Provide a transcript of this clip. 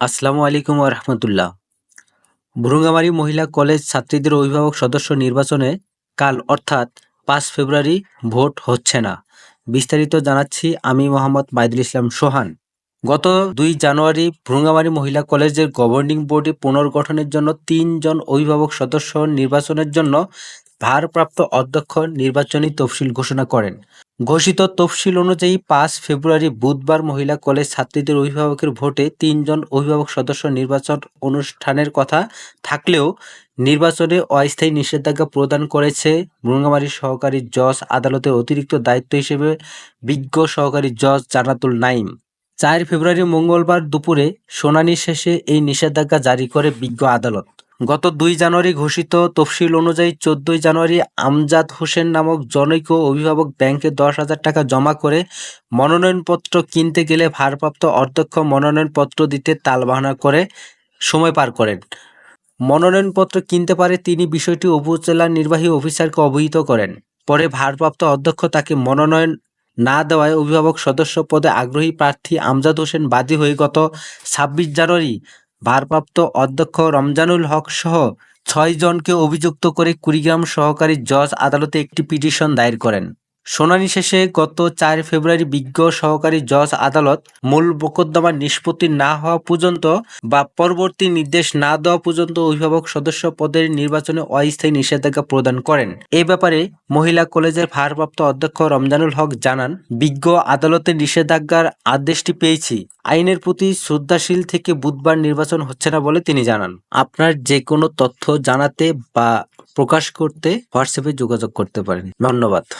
আসসালামু আলাইকুম রহমতুল্লাহ। ভুরুঙ্গামারী মহিলা কলেজ ছাত্রীদের অভিভাবক সদস্য নির্বাচনে কাল, অর্থাৎ পাঁচ ফেব্রুয়ারি, ভোট হচ্ছে না। বিস্তারিত জানাচ্ছি আমি মোহাম্মদ মাইদুল ইসলাম সোহান। গত দুই জানুয়ারি, ভ্রুঙ্গামারী মহিলা কলেজের গভর্নিং বোর্ডে পুনর্গঠনের জন্য তিনজন অভিভাবক সদস্য নির্বাচনের জন্য ভারপ্রাপ্ত অধ্যক্ষ নির্বাচনী তফসিল ঘোষণা করেন। ঘোষিত তফসিল অনুযায়ী পাঁচ ফেব্রুয়ারি বুধবার মহিলা কলেজ ছাত্রীদের অভিভাবকের ভোটে তিনজন অভিভাবক সদস্য নির্বাচন অনুষ্ঠানের কথা থাকলেও নির্বাচনে অস্থায়ী নিষেধাজ্ঞা প্রদান করেছে ভ্রুঙ্গামারী সহকারী জজ আদালতের অতিরিক্ত দায়িত্ব হিসেবে বিজ্ঞ সহকারী জজ জানাতুল নাইম চার ফেব্রুয়ারি মঙ্গলবার দুপুরে শুনানি শেষে এই নিষেধাজ্ঞা জারি করে বিজ্ঞ আদালত। গত দুই জানুয়ারি ঘোষিত তফসিল অনুযায়ী চোদ্দই জানুয়ারি আমজাদ হোসেন নামক জনৈক অভিভাবক ব্যাংকে দশ হাজার টাকা জমা করে মনোনয়নপত্র কিনতে গেলে ভারপ্রাপ্ত অধ্যক্ষ মনোনয়নপত্র দিতে তালবাহানা করে সময় পার করেন। মনোনয়নপত্র কিনতে পারে তিনি বিষয়টি উপজেলা নির্বাহী অফিসারকে অবহিত করেন। পরে ভারপ্রাপ্ত অধ্যক্ষ তাকে মনোনয়ন না দেওয়ায় অভিভাবক সদস্য পদে আগ্রহী প্রার্থী আমজাদ হোসেন বাদী হয়ে গত ছাব্বিশ জানুয়ারি ভারপ্রাপ্ত অধ্যক্ষ রমজানুল হক সহ ছয় জনকে অভিযুক্ত করে কুড়িগ্রাম সহকারী জজ আদালতে একটি পিটিশন দায়ের করেন। শুনানি শেষে গত চার ফেব্রুয়ারি বিজ্ঞ সহকারী জজ আদালত মূল মোকদ্দমা নিষ্পত্তি না হওয়া পর্যন্ত বা পরবর্তী নির্দেশ না দেওয়া পর্যন্ত অভিভাবক সদস্য পদের নির্বাচনে অস্থায়ী নিষেধাজ্ঞা প্রদান করেন। এ ব্যাপারে মহিলা কলেজের ভারপ্রাপ্ত অধ্যক্ষ রমজানুল হক জানান, বিজ্ঞ আদালতের নিষেধাজ্ঞার আদেশটি পেয়েছি। আইনের প্রতি শ্রদ্ধাশীল থেকে বুধবার নির্বাচন হচ্ছে না বলে তিনি জানান। আপনার যে কোনো তথ্য জানাতে বা প্রকাশ করতে হোয়াটসঅ্যাপে যোগাযোগ করতে পারেন। ধন্যবাদ।